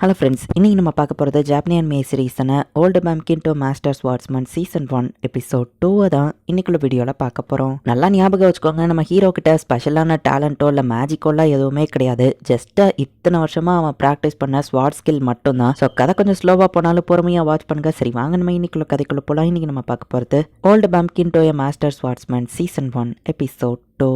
Hello friends இன்றைக்கி நம்ம பார்க்க போகிறது ஜாப்பனியன் மே சீரீஸான old bumpkin to masters swordsman season one episode டூவை தான் இன்னைக்குள்ள வீடியோவில் பார்க்க போகிறோம் நல்லா ஞாபகம் வச்சுக்கோங்க நம்ம ஹீரோ கிட்ட ஸ்பெஷலான டேலண்ட்டோ இல்லை மேஜிக்கோலாம் எதுவுமே கிடையாது. ஜஸ்ட்டாக இத்தனை வருஷமாக அவன் ப்ராக்டிஸ் பண்ண ஸ்வாட் ஸ்கில் மட்டும்தான் ஸோ கதை கொஞ்சம் ஸ்லோவாக போனாலும் பொறுமையாக வாட்ச் பண்ணுங்க. சரி வாங்க நம்ம இன்னைக்குள்ள கதைக்குள்ள போகலாம் இன்றைக்கி நம்ம பார்க்க போகிறது old bumpkin to a masters swordsman season one episode two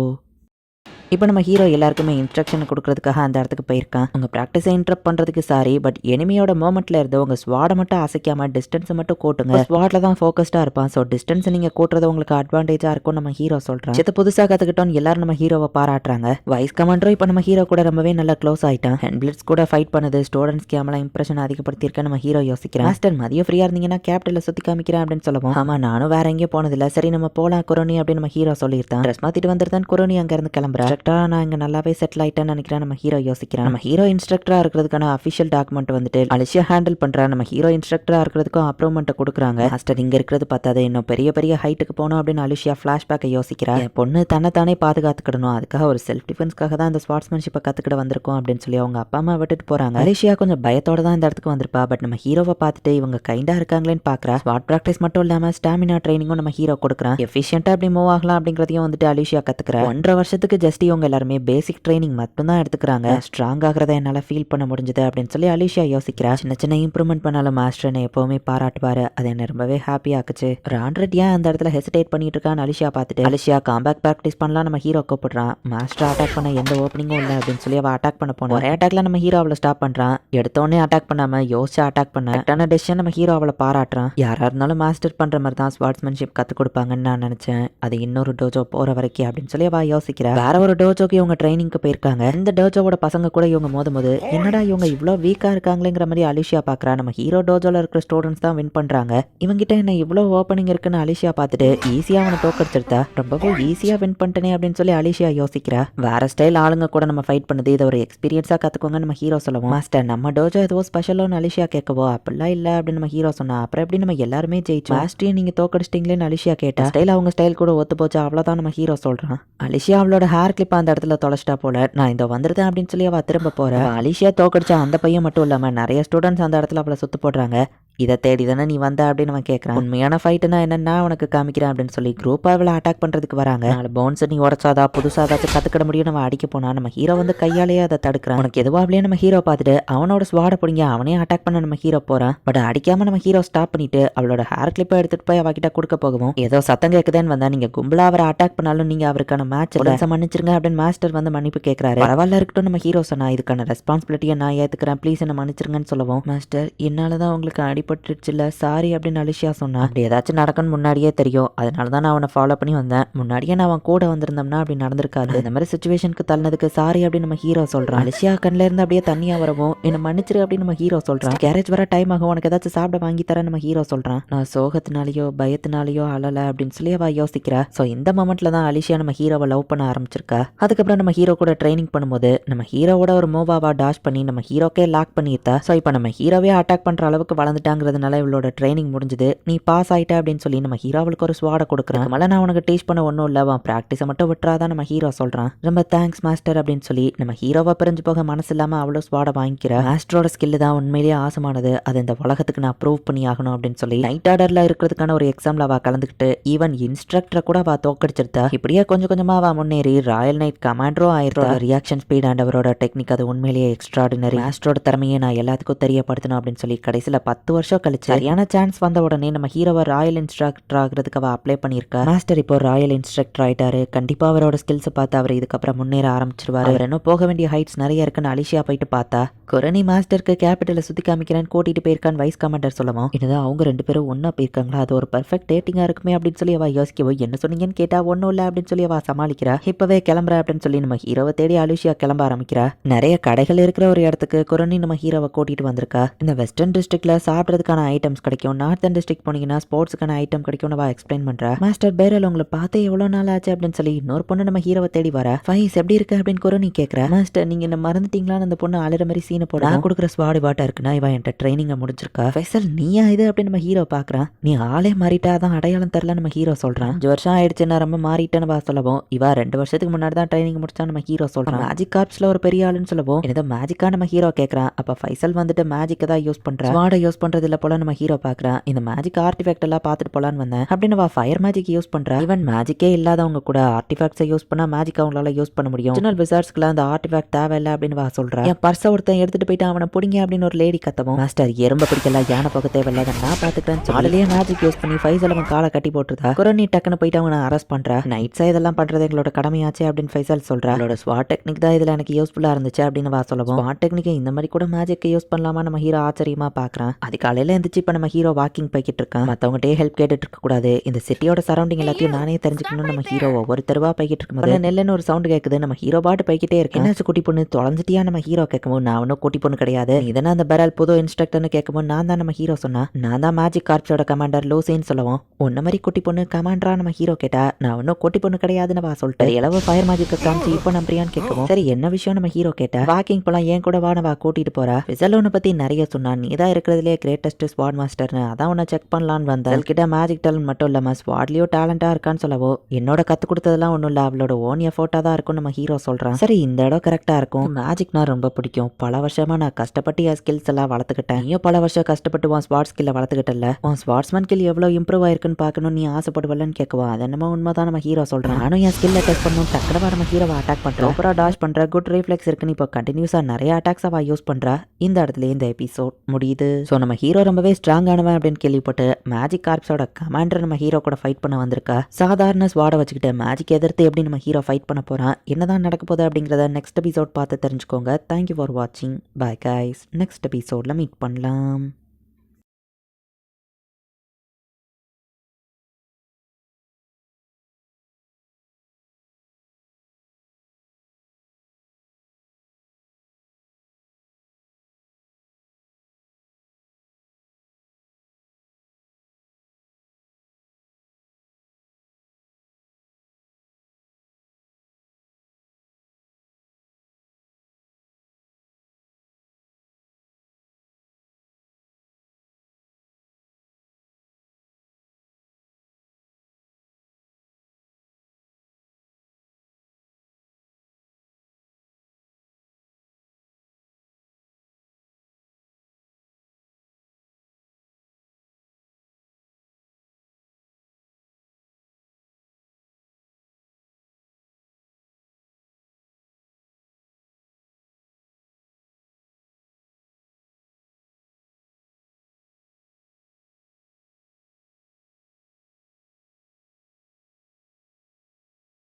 இப்போ நம்ம ஹீரோ எல்லாருக்குமே இன்ஸ்ட்ரக்ஷன் கொடுக்கறதுக்காக அந்த இடத்துக்கு போயிருக்கான். உங்கள் ப்ராக்டிஸை இன்ட்ரப் பண்ணுறதுக்கு சாரி பட் எனிமியோட மூமெண்ட்டில் இருந்து உங்கள் ஸ்வாடை மட்டும் அசைக்காமல் டிஸ்டன்ஸை மட்டும் கூட்டுங்க. ஸ்வாட்டில் தான் ஃபோக்கஸ்டாக இருப்பான். ஸோ டிஸ்டன்ஸை நீங்கள் கூட்டுறது உங்களுக்கு அட்வான்டேஜாக இருக்கும் நம்ம ஹீரோ சொல்கிறான் சித்த புதுசாக கற்றுக்கிட்டோம் எல்லாரும் நம்ம ஹீரோவை பாராட்டுறாங்க. வைஸ் கமாண்டரும் இப்போ நம்ம ஹீரோ கூட ரொம்பவே நல்லா க்ளோஸ் ஆகிட்டான் ஹெண்ட் பிளிட்ஸ் கூட ஃபைட் பண்ணுது. ஸ்டூடெண்ட்ஸ் கேமரா இம்ப்ரெஷன் அதிகப்படுத்தியிருக்க நம்ம ஹீரோ யோசிக்கிறேன். மாஸ்டர் மதியம் ஃப்ரீயாக இருந்தீங்கன்னா கேபிட்டலில் சுற்றி காமிக்கிறேன் அப்படின்னு சொல்லுவோம். ஆமாம் நானும் வேற எங்கேயும் போனதில்லை. சரி நம்ம போகலாம் குரோனி அப்படின்னு நம்ம ஹீரோ சொல்லியிருந்தான். ட்ரெஸ் மாற்றிட்டு வந்துருந்தான் குரோனி அங்கேருந்து கிளம்புறேன் இன்ஸ்ட்ரக்டராக நான் இங்கே நல்லாவே செட்டில் ஆகிட்டேன்னு நினைக்கிறேன். நம்ம ஹீரோ யோசிக்கிறேன். நம்ம ஹீரோ இன்ஸ்ட்ரக்டராக இருக்கிறதுக்கான அஃபிஷியல் டாக்குமெண்ட் வந்துட்டு அலிஷியா ஹேண்டில் பண்ணுறேன் நம்ம ஹீரோ இன்ஸ்ட்ரக்டராக இருக்கிறதுக்கும் அப்ரூவ்மெண்ட்டை கொடுக்குறாங்க. மாஸ்டர் இங்கே இருக்கிறது பார்த்தாது இன்னும் பெரிய பெரிய ஹைட்டுக்கு போகணும் அப்படின்னு அலிஷியா ஃப்ளாஷ்பேக்கை யோசிக்கிறா. என் பொண்ணு தன்னைத்தானே பாதுகாத்துக்கிடணும். அதுக்காக ஒரு செல்ஃப் டிஃபென்ஸ்க்காக தான் இந்த ஸ்பாட்ஸ்மேன்ஷிப்பை கற்றுக்கிட வந்திருக்கோம் அப்படின்னு சொல்லி அவங்க அப்பா அம்மா விட்டுட்டு போகிறாங்க அலிஷியா கொஞ்சம் பயத்தோட தான் இந்த இடத்துக்கு வந்திருப்பா. பட் நம்ம ஹீரோவை பார்த்துட்டு இவங்க கைண்டாக இருக்காங்களேன்னு பார்க்குறா. ஸ்பாட் ப்ராக்டிஸ் மட்டும் இல்லாமல் ஸ்டாமினா ட்ரைனிங்கும் நம்ம ஹீரோ கொடுக்குறான். எஃபிஷியண்டாக எப்படி மூவ் ஆகலாம் அப்படிங்கிறதையும் வந்துட்டு அலிஷியா கற்றுக்கிறா ஒன்றரை வருஷத்துக்கு ஜஸ்ட் இவங்க எல்லாருமே பேசிக் ட்ரைனிங் மட்டும்தான் எடுத்துக்கிறாங்க. ஸ்ட்ராங் ஆகிறத என்னால் ஃபீல் பண்ண முடிஞ்சது அப்படின்னு சொல்லி அலிஷியா யோசிக்கிறா. சின்ன சின்ன இம்ப்ரூவ்மெண்ட் பண்ணாலும் மாஸ்டர் என்னை எப்பவுமே பாராட்டுவாரு. அது என்ன ரொம்பவே ஹாப்பி ஆக்குச்சு. ராண்ட்ரட் ஏன் அந்த இடத்துல ஹெசிடேட் பண்ணிட்டு இருக்கான்னு அலிஷியா பார்த்துட்டு அலிஷியா காம்பேக் ப்ராக்டிஸ் பண்ணலாம் நம்ம ஹீரோ கூப்பிடுறான். மாஸ்டர் அட்டாக் பண்ண எந்த ஓப்பனிங்கும் இல்லை அப்படின்னு சொல்லி அவள் அட்டாக் பண்ண போனோம் ஒரே அட்டாக்ல நம்ம ஹீரோ அவளை ஸ்டாப் பண்றான். எடுத்தோடனே அட்டாக் பண்ணாம யோசிச்சு அட்டாக் பண்ண கரெக்டான டெசிஷன் நம்ம ஹீரோ அவளை பாராட்டுறான். யாரா இருந்தாலும் மாஸ்டர் பண்ற மாதிரி தான் ஸ்பார்ட்ஸ்மேன்ஷிப் கற்றுக் கொடுப்பாங்கன்னு நான் நினைச்சேன். அது இன்னொரு டோஜோ போற வரைக்கும் அப்படின்னு சொல்லி அவ யோசிக்கிறா. வேற ஒரு டோஜோக்கு இவங்க ட்ரைனிங்க்கு போயிருக்காங்க. இந்த டோஜோவோட பசங்க கூட இவங்க மோதும் போது என்னடா இவங்க இவ்வளோ வீக்கா இருக்காங்களேங்கிற மாதிரி அலிஷியா பாக்குறா. நம்ம ஹீரோ டோஜோல இருக்கிற ஸ்டூடெண்ட்ஸ் தான் வின் பண்றாங்க. இவங்கிட்ட என்ன இவ்வளோ ஓப்பனிங் இருக்குன்னு அலிஷியா பார்த்துட்டு ஈஸியா அவனை தோக்கடிச்சிருத்தா? ரொம்பவே ஈஸியா வின் பண்ணிட்டனே அப்படின்னு சொல்லி அலிஷியா யோசிக்கிறா. வேற ஸ்டைல் ஆளுங்க கூட நம்ம ஃபைட் பண்ணுது. இதை ஒரு எக்ஸ்பீரியன்ஸா கத்துக்கோங்க நம்ம ஹீரோ சொல்லுவோம். மாஸ்டர் நம்ம டோஜோ ஏதோ ஸ்பெஷலோன்னு அலிஷியா கேட்கவோ? அப்படிலாம் இல்ல அப்படின்னு நம்ம ஹீரோ சொன்னா அப்புறம் எப்படி நம்ம எல்லாருமே ஜெயிச்சோம்? மாஸ்டரையும் நீங்க தோக்கடிச்சிட்டீங்களேன்னு அலிஷியா கேட்டா ஸ்டைல் அவங்க ஸ்டைல் கூட ஒத்து போச்சு. அவ்வளவுதான் நம்ம ஹீரோ சொல்றான். அலிஷியா அவளோட ஹேர் கிளிப் அந்த இடத்துல தொலைச்சிட்டா போல. நான் இந்த வந்துருந்தேன் அப்படின்னு சொல்லி அவள் திரும்ப போகிறேன் அலிஷியா தோக்கடிச்சா அந்த பையன் மட்டும் இல்லாமல் நிறைய ஸ்டூடெண்ட்ஸ் அந்த இடத்துல அவளை சுற்று போடுறாங்க. இதை தேடி தானே நீ வந்த அப்படின்னு அவன் கேட்குறான் உண்மையான ஃபைட்டுனா என்னன்னா உனக்கு காமிக்கிறேன் அப்படின்னு சொல்லி குரூப்பாக அவளை அட்டாக் பண்ணுறதுக்கு வராங்க. நாலு போன்ஸ் நீ உடச்சாதா புதுசாக ஏதாச்சும் கற்றுக்கிட முடியும் நம்ம அடிக்க போனா நம்ம ஹீரோ வந்து கையாலேயே அதை தடுக்கிறான். உனக்கு எதுவாகவே நம்ம ஹீரோ பார்த்துட்டு அவனோட ஸ்வாடை பிடிங்க அவனே அட்டாக் பண்ண நம்ம ஹீரோ போகிறான் பட் அடிக்காம நம்ம ஹீரோ ஸ்டாப் பண்ணிட்டு அவளோட ஹேர் கிளிப்பை எடுத்துட்டு போய் அவகிட்ட கொடுக்க போகவும் ஏதோ சத்தம் கேட்குதுன்னு வந்தா நீங்க கும்பலா அவரை அட்டாக் பண்ணாலும் நீங்க அவருக்கான மேட்ச் மன்னிச்சிருங்க அப்படின்னு மாஸ்டர் வந்து மன்னிப்பு கேட்கறாரு பரவாயில்ல இருக்கட்டும் நம்ம ஹீரோ சொன்னா இதுக்கான ரெஸ்பான்சிபிலிட்டியை நான் ஏத்துக்கிறேன். ப்ளீஸ் என்ன மன்னிச்சிருங்கன்னு சொல்லவும் மாஸ்டர் என்னால தான் உங்களுக்கு அடிபட்டுருச்சு இல்ல சாரி அப்படின்னு அலிஷியா சொன்னா அப்படி ஏதாச்சும் நடக்கும்னு முன்னாடியே தெரியும். அதனால தான் நான் அவனை ஃபாலோ பண்ணி வந்தேன். முன்னாடியே நான் அவன் கூட வந்திருந்தோம்னா அப்படி நடந்திருக்காது. இந்த மாதிரி சுச்சுவேஷனுக்கு தள்ளனதுக்கு சாரி அப்படின்னு நம்ம ஹீரோ சொல்றான் அலிஷியா கண்ணில இருந்து அப்படியே தண்ணியா வரவும் என்ன மன்னிச்சிரு அப்படின்னு நம்ம ஹீரோ சொல்றான் கேரேஜ் வர டைம் ஆகும். உனக்கு ஏதாச்சும் சாப்பிட வாங்கி தரேன் நம்ம ஹீரோ சொல்றான் நான் சோகத்தினாலேயோ பயத்தினாலேயோ அழல அப்படின்னு சொல்லி அவ யோசிக்கிறா. ஸோ இந்த மொமெண்ட்ல தான் அலிஷியா நம்ம ஹீரோவை லவ் பண்ண ஆரம்பிச்சிருக்கா. அதுக்கப்புறம் நம்ம ஹீரோ கூட ட்ரைனிங் பண்ணும்போது நம்ம ஹீரோவோட ஒரு மூவாவா டாஷ் பண்ணி நம்ம ஹீரோக்கே லாக் பண்ணியிருத்தா ஸோ இப்போ நம்ம ஹீரோவே அட்டாக் பண்ற அளவுக்கு வளர்ந்துட்டாங்க. வளர்ந்துட்டாங்கிறதுனால இவளோட ட்ரைனிங் முடிஞ்சது. நீ பாஸ் ஆயிட்ட அப்படின்னு சொல்லி நம்ம ஹீரோ அவளுக்கு ஒரு ஸ்வாடை கொடுக்குறேன். மேலே நான் உனக்கு டீச் பண்ண ஒன்றும் இல்லை. அவன் ப்ராக்டிஸை மட்டும் விட்டுறாதான் நம்ம ஹீரோ சொல்கிறான் ரொம்ப தேங்க்ஸ் மாஸ்டர் அப்படின்னு சொல்லி நம்ம ஹீரோவை பிரிஞ்சு போக மனசு இல்லாமல் அவ்வளோ ஸ்வாடை வாங்கிக்கிறா. மாஸ்டரோட ஸ்கில்லு தான் உண்மையிலேயே ஆசமானது. அது இந்த உலகத்துக்கு நான் ப்ரூவ் பண்ணி ஆகணும் அப்படின்னு சொல்லி நைட் ஆர்டரில் இருக்கிறதுக்கான ஒரு எக்ஸாமில் அவள் கலந்துக்கிட்டு ஈவன் இன்ஸ்ட்ரக்டரை கூட அவள் தோக்கடிச்சிருத்தா. இப்படியே கொஞ்சம் கொஞ்சமாக அவள் முன்னேறி ராயல் நைட் கமாண்டரும் ஆயிருந்தா ரியாக்ஷன் ஸ்பீட் அண்ட் அவரோட டெக்னிக் அது உண்மையிலேயே எக்ஸ்ட்ராடினரி மாஸ்டரோட திறமையை நான் எல்லாத்துக்கும் தெரியப்படுத்தணும் அப்படின்னு சொல்லி கடைசியில் பத்து வருஷம் கழிச்சு சரியான சான்ஸ் வந்த உடனே நம்ம ஹீரோவை ராயல் இன்ஸ்ட்ரக்டர் ஆகிறதுக்கு அவ அப்ளை பண்ணியிருக்கா. மாஸ்டர் இப்போ ராயல் இன்ஸ்ட்ரக்டர் ஆயிட்டாரு. கண்டிப்பா அவரோட ஸ்கில்ஸ் பார்த்து அவர் இதுக்கப்புறம் முன்னேற ஆரம்பிச்சிருவாரு. அவர் இன்னும் போக வேண்டிய ஹைட்ஸ் நிறைய இருக்குன்னு அலிஷியா போயிட்டு பார்த்தா குரணி மாஸ்டருக்கு கேபிட்டலை சுத்தி காமிக்கிறேன்னு கூட்டிட்டு போயிருக்கான்னு வைஸ் கமாண்டர் சொல்லவும் என்னதான் அவங்க ரெண்டு பேரும் ஒன்னா போயிருக்காங்களா? அது ஒரு பெர்ஃபெக்ட் டேட்டிங்கா இருக்குமே அப்படின்னு சொல்லி அவ யோசிக்கவோ என்ன சொன்னீங்கன்னு கேட்டா ஒன்றும் இல்லை அப்படின்னு சொல்லி அவ சமாளிக்கிறா. இப்பவே கிளம்புற அப்படின்னு சொல்லி நம்ம ஹீரோவை தேடி அலிஷியா கிளம்ப ஆரம்பிக்கிறா. நிறைய கடைகள் இருக்கிற ஒரு இடத்துக்கு குரணி நம்ம ஹீரோவை கூட்டிட்டு வந்திருக்கா. இந்த வெஸ்டர்ன் டிஸ்ட்ரிக்ட்ல சாப்பிட்றது பண்ணுறதுக்கான ஐட்டம்ஸ் கிடைக்கும். நார்த் அண்ட் டிஸ்ட்ரிக் போனீங்கன்னா ஸ்போர்ட்ஸுக்கான ஐட்டம் கிடைக்கும் நான் எக்ஸ்பிளைன் பண்ணுறேன் மாஸ்டர் பேரல் உங்களை பார்த்து எவ்வளோ நாள் ஆச்சு அப்படின்னு சொல்லி இன்னொரு பொண்ணு நம்ம ஹீரோவை தேடி வர. ஃபைஸ் எப்படி இருக்கு அப்படின்னு கூட நீ கேட்குற மாஸ்டர் நீங்க என்ன மறந்துட்டீங்களான்னு அந்த பொண்ணு அழுற மாதிரி சீனை போட. நான் கொடுக்குற ஸ்வாடி பாட்டா இருக்குன்னா இவன் என்கிட்ட ட்ரைனிங்கை முடிஞ்சிருக்கா ஃபைசல் நீயா இது அப்படின்னு நம்ம ஹீரோ பார்க்குறான். நீ ஆளே மாறிட்டா தான் அடையாளம் தரல நம்ம ஹீரோ சொல்றான். அஞ்சு வருஷம் ஆயிடுச்சு நான் ரொம்ப மாறிட்டேன்னு வா சொல்லவும். இவா ரெண்டு வருஷத்துக்கு முன்னாடி தான் ட்ரைனிங் முடிச்சா நம்ம ஹீரோ சொல்றான். மேஜிக் கார்ப்ஸ்ல ஒரு பெரிய ஆளுன்னு சொல்லவும். ஏதோ மேஜிக்கா நம்ம ஹீரோ கேட்குறான் அப்ப ஃபைசல் வந்துட்டு மேஜிக்கை தான் யூஸ் பண்ற. ஸ்வாடை யூஸ் பண்ற இல்ல போல நம்ம ஹீரோ பார்க்குறான் இந்த மேஜிக் ஆர்டிஃபேக்ட் எல்லாம் பார்த்துட்டு போலான்னு வந்தேன். அப்படின்னு வா ஃபயர் மேஜிக் யூஸ் பண்ணுறா ஈவன் மேஜிக்கே இல்லாதவங்க கூட ஆர்டிஃபேக்ட்ஸை யூஸ் பண்ணால் மேஜிக் அவங்களால யூஸ் பண்ண முடியும். ஒரிஜினல் விசார்ஸ்க்குலாம் அந்த ஆர்டிஃபேக்ட் தேவையில்லை அப்படின்னு வா சொல்கிறா என் பர்ஸை ஒருத்தன் எடுத்துட்டு போயிட்டு அவனை பிடிங்க அப்படின்னு ஒரு லேடி கத்தவும். மாஸ்டர் எறும்ப பிடிக்கல யானை போக தேவையில்ல நான் பார்த்துக்கிறேன் சாலையிலேயே மேஜிக் யூஸ் பண்ணி ஃபைசல் அவன் காலை கட்டி போட்டுருதா குரணி டக்குன்னு போயிட்டு அவனை அரெஸ்ட் பண்றா. நைட்ஸா இதெல்லாம் பண்றது எங்களோட கடமையாச்சு அப்படின்னு ஃபைசல் சொல்கிறா அவளோட ஸ்வாட் டெக்னிக் தான் இதில் எனக்கு யூஸ்ஃபுல்லாக இருந்துச்சு அப்படின்னு வா சொல்லவும். ஸ்வாட் டெக்னிக் இந்த மாதிரி கூட மேஜிக்கை யூஸ் பண்ணலாமா நம்ம ஹீரோ ஆச்சரியமா பாக்குறான். அதுக்கு காலையில எந்திரிச்சு இப்ப நம்ம ஹீரோ வாக்கிங் போய்கிட்டு இருக்கான் மத்தவங்ககிட்டயே ஹெல்ப் கேட்டுட்டு இருக்க கூடாது. இந்த சிட்டியோட சரௌண்டிங் எல்லாத்தையும் நானே தெரிஞ்சுக்கணும் நம்ம ஹீரோ ஒவ்வொரு தெருவா போய்கிட்டு இருக்கும்போது நெல்லுன்னு ஒரு சவுண்ட் கேக்குது. நம்ம ஹீரோ பாட்டு போய்கிட்டே இருக்கு என்னாச்சு குட்டி பொண்ணு? தொலைஞ்சிட்டியா நம்ம ஹீரோ கேட்கும்போது? நான் ஒன்றும் குட்டி பொண்ணு கிடையாது. இதனா அந்த பெரல் புது இன்ஸ்ட்ரக்டர்னு கேட்கும்போது நான் தான் நம்ம ஹீரோ சொன்னா? நான் தான் மேஜிக் கார்ப்ஸோட கமாண்டர் லூசின்னு சொல்லவும். உன்ன மாதிரி குட்டி பொண்ணு கமாண்டரா நம்ம ஹீரோ கேட்டா நான் ஒன்றும் குட்டி பொண்ணு கிடையாதுன்னு வா சொல்லிட்டு எளவு ஃபயர் மேஜிக் காமிச்சு இப்போ நம்புறியான்னு கேட்கவும். சரி என்ன விஷயம் நம்ம ஹீரோ கேட்டா? வாக்கிங் போலாம் ஏன் கூட வா கூட்டிட்டு போறா? விசலோனை பத்தி நிறைய சொன்னா நீ தான் இருக்கிறதுலே கிரேட்டஸ்ட் ஸ்வாட் மாஸ்டர்னு அதான் உன்னை செக் பண்ணலான்னு வந்தேன். கிட்ட மேஜிக் டேலண்ட் மட்டும் இல்லாம ஸ்வாட்லயும் டேலண்டா இருக்கான்னு சொல்லவோ. என்னோட கத்து கொடுத்ததெல்லாம் ஒன்றும் இல்லை. அவளோட ஓன் எஃபோர்ட்டா தான் இருக்கும் நம்ம ஹீரோ சொல்றான். சரி இந்த இடம் கரெக்டா இருக்கும். மேஜிக்னா ரொம்ப பிடிக்கும். பல வருஷமா நான் கஷ்டப்பட்டு என் ஸ்கில்ஸ் எல்லாம் வளர்த்துக்கிட்டேன். நீயும் பல வருஷம் கஷ்டப்பட்டு உன் ஸ்பாட் ஸ்கில்ல வளர்த்துக்கிட்டல உன் ஸ்பாட்ஸ்மேன் ஸ்கில் எவ்வளவு இம்ப்ரூவ் ஆயிருக்குன்னு பார்க்கணும் நீ ஆசைப்படுவலன்னு கேட்குவா அது என்னமோ உண்மைதான் நம்ம ஹீரோ சொல்றான். நானும் என் ஸ்கில்ல டெஸ்ட் பண்ணணும். டக்குனவா நம்ம ஹீரோவை அட்டாக் பண்றேன் அப்புறம் டாஷ் பண்ற குட் ரிஃப்ளெக்ஸ் இருக்குன்னு இப்போ கண்டினியூஸா நிறைய அட்டாக்ஸ் அவ யூஸ் பண்றா. இந்த இடத்துல இந்த எபிசோட் முடியுது. ஸோ நம்ம ஹீரோ ஹீரோ ரொம்பவே ஸ்ட்ராங்கானவன் அப்படின்னு கேள்விப்பட்டு மேஜிக் கார்ப்ஸோட கமாண்டர் நம்ம ஹீரோ கூட ஃபைட் பண்ண வந்திருக்கா? சாதாரண ஸ்வாட வச்சுக்கிட்டு மேஜிக் எதிர்த்து எப்படி நம்ம ஹீரோ ஃபைட் பண்ண போறான்? என்னதான் நடக்க போகுது அப்படிங்கிறத நெக்ஸ்ட் எபிசோட் பார்த்து தெரிஞ்சுக்கோங்க. தேங்க்யூ ஃபார் வாட்சிங் பை கைஸ் நெக்ஸ்ட் எபிசோட்ல மீட் பண்ணலாம்.